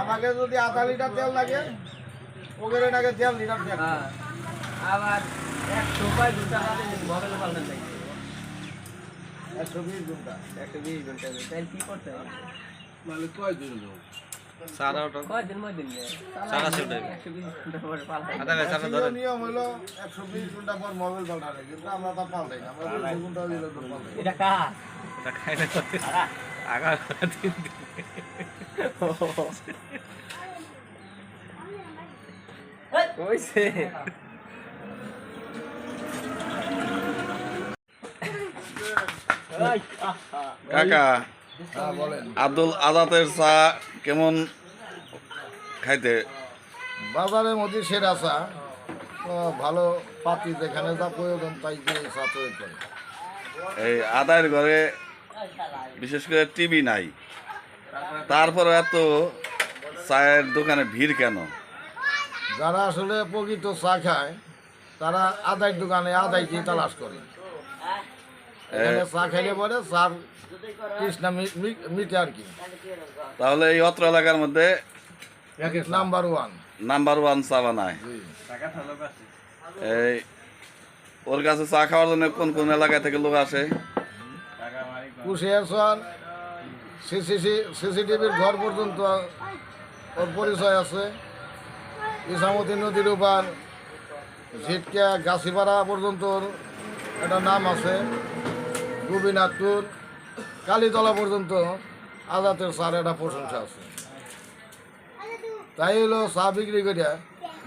আমাকে যদি আধা লিটার তেল লাগে ওগের আগে দেড় লিটার তেল। আবার একশো পায় দুটা পাল্টান একশো বিশ ঘণ্টা। একশো বিশ ঘণ্টা। তাহলে কি করতে হবে? সারা ওটা? কয়দিন সারা ঘণ্টা আধা ঘণ্টা সারা ম্যাক্সিমাম নিয়ম হলো একশো বিশ ঘণ্টা পর মোবাইল কিন্তু আমরা তা পাল্টাই না আমরা দুশো ঘণ্টা দিলে পাল্টাই। এটা কার? ওটা খাই না আগা দিন। কইছে কাকা। আব্দুল আজাদের চা কেমন খাইতে? বাজারের মধ্যে সেরা চা। ভালো পাতি যেখানে যা প্রয়োজন তাই দিয়ে চা তৈরি করে। এই আদায়ের ঘরে বিশেষ করে টিভি নাই। তারপরে এত চায়ের দোকানে ভিড় কেন? যারা আসলে প্রকৃত চা খায় তারা আদায় দোকানে আদায় দিয়ে তালাশ করে। এখানে চা খাইলে পরে চার মিটে আর কি। তাহলে এই অত্র এলাকার মধ্যে নাম্বার ওয়ান। নাম্বার ওয়ান চা বানায়। এই ওর কাছে চা খাওয়ার জন্য কোন কোন এলাকা থেকে লোক আসে? কুশিয়ারসন সিসিটিভির ঘর পর্যন্ত ওর পরিচয় আছে। ইসামতি নদীর উপর ঝিটকা গাছিপাড়া পর্যন্ত ওর একটা নাম আছে। গোপীনাথপুর কালীতলা পর্যন্ত আজাতের চার একটা প্রশংসা আছে। তাই হলো চা বিক্রি করে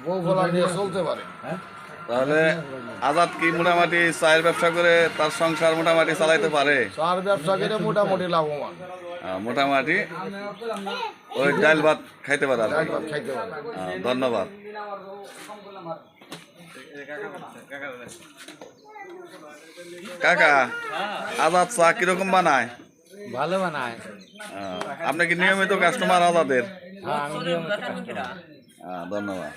বউ ফলা নিয়ে চলতে পারে। তাহলে আজাদ কি মোটামুটি চায়ের ব্যবসা করে তার সংসার মোটামুটি চালাইতে পারে? চার ব্যবসা করে মোটামুটি লাভবান। মোটামুটি ওই ডাল ভাত খাইতে পারে ধন্যবাদ। কাকা আজাদ চা কীরকম বানায়? ভালো বানায়। আপনি কি নিয়মিত কাস্টমার আজাদের? হ্যাঁ। ধন্যবাদ।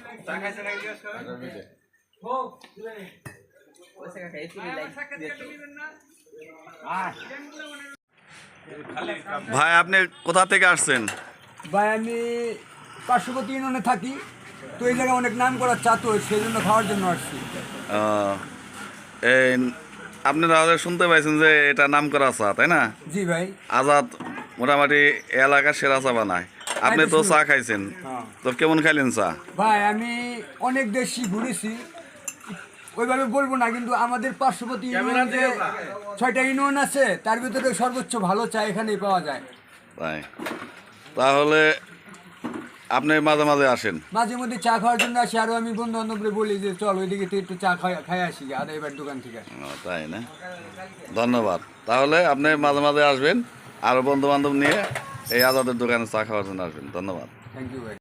ভাই আপনি কোথা থেকে আসছেন? ভাই আমি পার্শ্ববর্তী ইউনিয়নে থাকি তো এই জায়গায় অনেক নাম করা চা তো সেই জন্য খাওয়ার জন্য আসছি। এই আপনারা শুনতে পাইছেন যে এটা নাম করা চা তাই না? জি ভাই। আজাদ মোটামুটি এলাকার সেরা চা বানায়। আপনি তো চা খাইছেন। হ্যাঁ। তো কেমন খাইলেন চা? ভাই আমি অনেক দেশই ঘুরেছি। ওইভাবে বলব না কিন্তু আমাদের পার্শ্ববর্তী ইউনিয়ন যে ছয়টা ইউনিয়ন আছে তার ভিতরে সর্বোচ্চ ভালো চা এখানেই পাওয়া যায়। তাই। তাহলে আপনি মাঝে মাঝে আসেন। মাঝে মধ্যে চা খাওয়ার জন্য আসি আরও আমি বন্ধু বান্ধবরে বলি যে চল ওইদিকে তুই একটু চা খাই খাই আসি আর এবার দোকান থেকে তাই না? ধন্যবাদ। তাহলে আপনি মাঝে মাঝে আসবেন আর বন্ধু বান্ধব নিয়ে এই আজাদের দোকানে চা খাওয়ার জন্য আসবেন। ধন্যবাদ। থ্যাংক ইউ ভাই